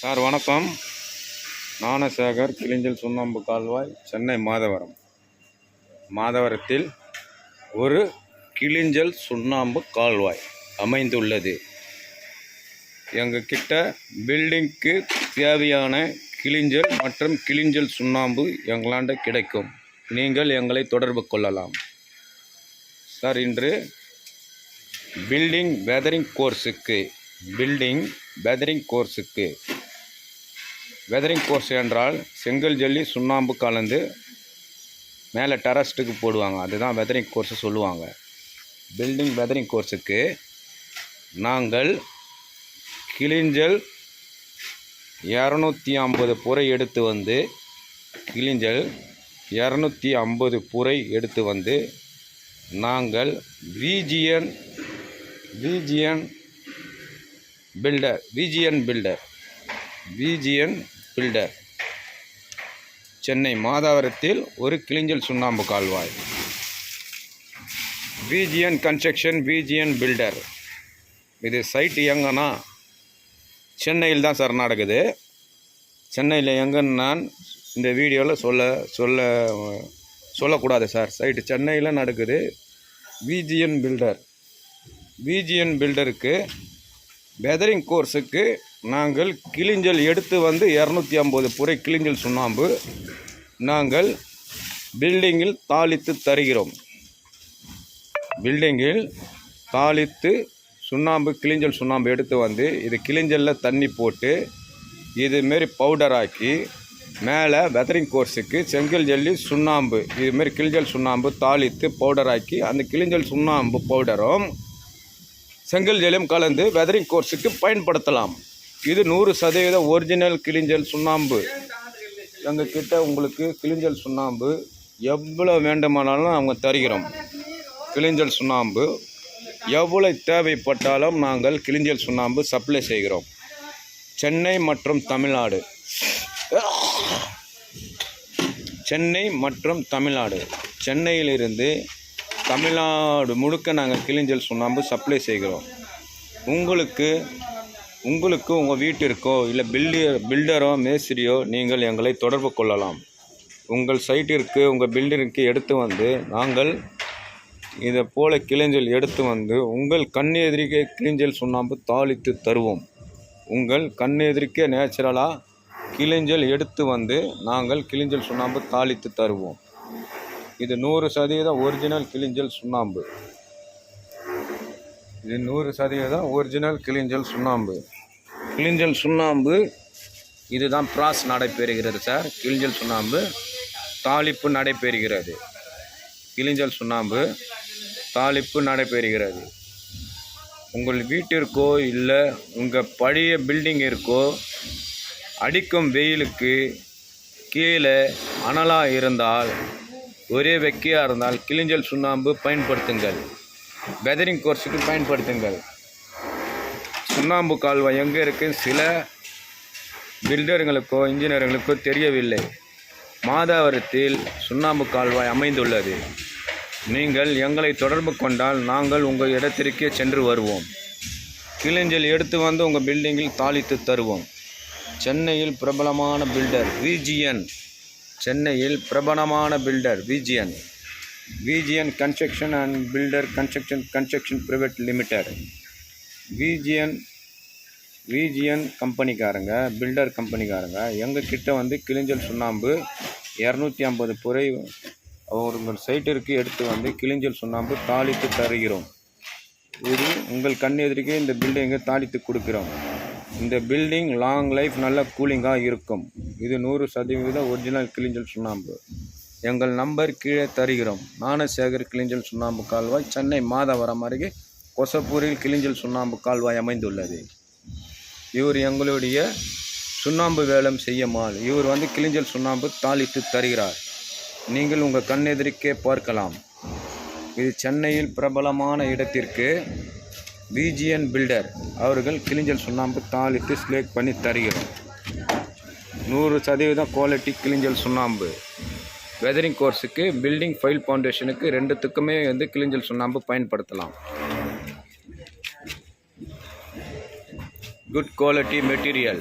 Sir வணக்கம். ஞானசேகர் கிளிஞ்சல் சுண்ணாம்பு கால்வாய் சென்னை மாதவரம். மாதவரத்தில் ஒரு கிளிஞ்சல் சுண்ணாம்பு கால்வாய் அமைந்துள்ளது. எங்கள் கிட்ட பில்டிங்க்கு தேவையான கிளிஞ்சல் மற்றும் கிளிஞ்சல் சுண்ணாம்பு எங்களாண்ட கிடைக்கும். நீங்கள் எங்களை தொடர்பு கொள்ளலாம். சார் இன்று பில்டிங் வெதரிங் கோர்ஸுக்கு பில்டிங் வெதரிங் கோர்ஸுக்கு வெதரிங் கோர்ஸ் என்றால் செங்கல் ஜல்லி சுண்ணாம்பு கலந்து மேலே டெரஸ்ட்டுக்கு போடுவாங்க. அதுதான் வெதரிங் கோர்ஸ் சொல்லுவாங்க. பில்டிங் வெதரிங் கோர்ஸுக்கு நாங்கள் கிளிஞ்சல் இரநூத்தி ஐம்பது புரை எடுத்து வந்து கிளிஞ்சல் இரநூத்தி ஐம்பது புரை எடுத்து வந்து நாங்கள் VGN VGN builder VGN builder VGN builder. Chennai மாதாவரத்தில் ஒரு கிளிஞ்சல் சுண்ணாம்பு கால்வாய். VGN construction VGN builder. இது சைட் எங்கன்னா சென்னையில் தான் சார் நடக்குது. சென்னையில் எங்கன்னு நான் இந்த வீடியோவில் சொல்ல சொல்ல சொல்லக்கூடாது சார். சைட்டு சென்னையில் நடக்குது. விஜிஎன் பில்டர். விஜிஎன் பில்டருக்கு வெதரிங் கோர்ஸுக்கு நாங்கள் கிளிஞ்சல் எடுத்து வந்து இரநூத்தி ஐம்பது புரை கிளிஞ்சல் சுண்ணாம்பு நாங்கள் பில்டிங்கில் தாளித்து தருகிறோம். பில்டிங்கில் தாளித்து சுண்ணாம்பு கிளிஞ்சல் சுண்ணாம்பு எடுத்து வந்து இது கிளிஞ்சலில் தண்ணி போட்டு இதுமாரி பவுடர் ஆக்கி மேலே வெதரிங் கோர்ஸுக்கு செங்கல் ஜல்லி சுண்ணாம்பு இதுமாரி கிளிஞ்சல் சுண்ணாம்பு தாளித்து பவுடர் ஆக்கி அந்த கிளிஞ்சல் சுண்ணாம்பு பவுடரும் செங்கல் ஜெல்லியும் கலந்து வெதரிங் கோர்ஸுக்கு பயன்படுத்தலாம். இது நூறு சதவீத ஒரிஜினல் கிளிஞ்சல் சுண்ணாம்பு. எங்கள் கிட்ட உங்களுக்கு கிளிஞ்சல் சுண்ணாம்பு எவ்வளோ வேண்டுமானாலும் அவங்க தருகிறோம். கிளிஞ்சல் சுண்ணாம்பு எவ்வளோ தேவைப்பட்டாலும் நாங்கள் கிளிஞ்சல் சுண்ணாம்பு சப்ளை செய்கிறோம். சென்னை மற்றும் தமிழ்நாடு. சென்னை மற்றும் தமிழ்நாடு. சென்னையிலிருந்து தமிழ்நாடு முழுக்க நாங்கள் கிளிஞ்சல் சுண்ணாம்பு சப்ளை செய்கிறோம். உங்களுக்கு உங்களுக்கு உங்கள் வீட்டிற்கோ இல்லை பில்டர் பில்டரோ மேஸ்திரியோ நீங்கள் எங்களை தொடர்பு கொள்ளலாம். உங்கள் சைட்டிற்கு உங்கள் பில்டருக்கு எடுத்து வந்து நாங்கள் இதை போல கிளிஞ்சல் எடுத்து வந்து உங்கள் கண் எதிரிக்கே கிளிஞ்சல் சுண்ணாம்பு தாளித்து தருவோம். உங்கள் கண் எதிரிக்கே நேச்சுரலாக கிளிஞ்சல் எடுத்து வந்து நாங்கள் கிளிஞ்சல் சுண்ணாம்பு தாளித்து தருவோம். இது நூறு சதவீதம் ஒரிஜினல் கிளிஞ்சல் சுண்ணாம்பு. இது நூறு சதவீதம் ஒரிஜினல் கிளிஞ்சல் சுண்ணாம்பு. கிளிஞ்சல் சுண்ணாம்பு. இதுதான் ப்ராஸ் நடைபெறுகிறது சார் கிளிஞ்சல் சுண்ணாம்பு தாளிப்பு நடைபெறுகிறது கிளிஞ்சல் சுண்ணாம்பு தாளிப்பு நடைபெறுகிறது உங்கள் வீட்டிற்கோ இல்லை உங்கள் பழைய பில்டிங் இருக்கோ அடிக்கும் வெயிலுக்கு கீழே அனலாக இருந்தால் ஒரே வெக்கையாக இருந்தால் கிளிஞ்சல் சுண்ணாம்பு பயன்படுத்துங்கள். வெதரிங் கோர்ஸுக்கு பயன்படுத்துங்கள். சுண்ணாம்பு கால்வாய் எங்கே இருக்கு? சில பில்டருங்களுக்கோ இன்ஜினியருங்களுக்கோ தெரியவில்லை. மாதாவரத்தில் சுண்ணாம்பு கால்வாய் அமைந்துள்ளது. நீங்கள் எங்களை தொடர்பு கொண்டால் நாங்கள் உங்கள் இடத்திற்கே சென்று வருவோம். கிளிஞ்சல் எடுத்து வந்து உங்கள் பில்டிங்கில் தாளித்து தருவோம். சென்னையில் பிரபலமான பில்டர் விஜிஎன். சென்னையில் பிரபலமான builder VGN. VGN construction and builder construction construction private limited. VGN VGN கம்பெனிக்காரங்க builder கம்பெனிக்காரங்க எங்கள் கிட்டே வந்து கிளிஞ்சல் சுண்ணாம்பு இரநூத்தி ஐம்பது புரை ஒரு சைட்டிற்கு எடுத்து வந்து கிளிஞ்சல் சுண்ணாம்பு தாளித்து தருகிறோம். இது உங்கள் கண் எதிரிக்கே இந்த பில்டிங்கை தாளித்து கொடுக்குறோம். இந்த பில்டிங் லாங் லைஃப் நல்ல கூலிங்காக இருக்கும். இது நூறு சதவீத ஒரிஜினல் கிளிஞ்சல் சுண்ணாம்பு. எங்கள் நம்பர் கீழே தருகிறோம். ஞானசேகர் கிளிஞ்சல் சுண்ணாம்பு கால்வாய் சென்னை மாதவரம் அருகே கொசப்பூரில் கிளிஞ்சல் சுண்ணாம்பு கால்வாய் அமைந்துள்ளது. இவர் எங்களுடைய சுண்ணாம்பு வேலம் செய்யமால் இவர் வந்து கிளிஞ்சல் சுண்ணாம்பு தாளித்து தருகிறார். நீங்கள் உங்கள் கண்ணெதிரிக்கே பார்க்கலாம். இது சென்னையில் பிரபலமான இடத்திற்கு விஜிஎன் பில்டர். அவர்கள் கிளிஞ்சல் சுண்ணாம்பு தாளித்து ஸ்லேக் பண்ணி தருகிறோம் நூறு சதவீதம் குவாலிட்டி கிளிஞ்சல் சுண்ணாம்பு. வெதரிங் கோர்ஸுக்கு பில்டிங் ஃபைல் ஃபவுண்டேஷனுக்கு ரெண்டுத்துக்குமே வந்து கிளிஞ்சல் சுண்ணாம்பு பயன்படுத்தலாம். good quality material.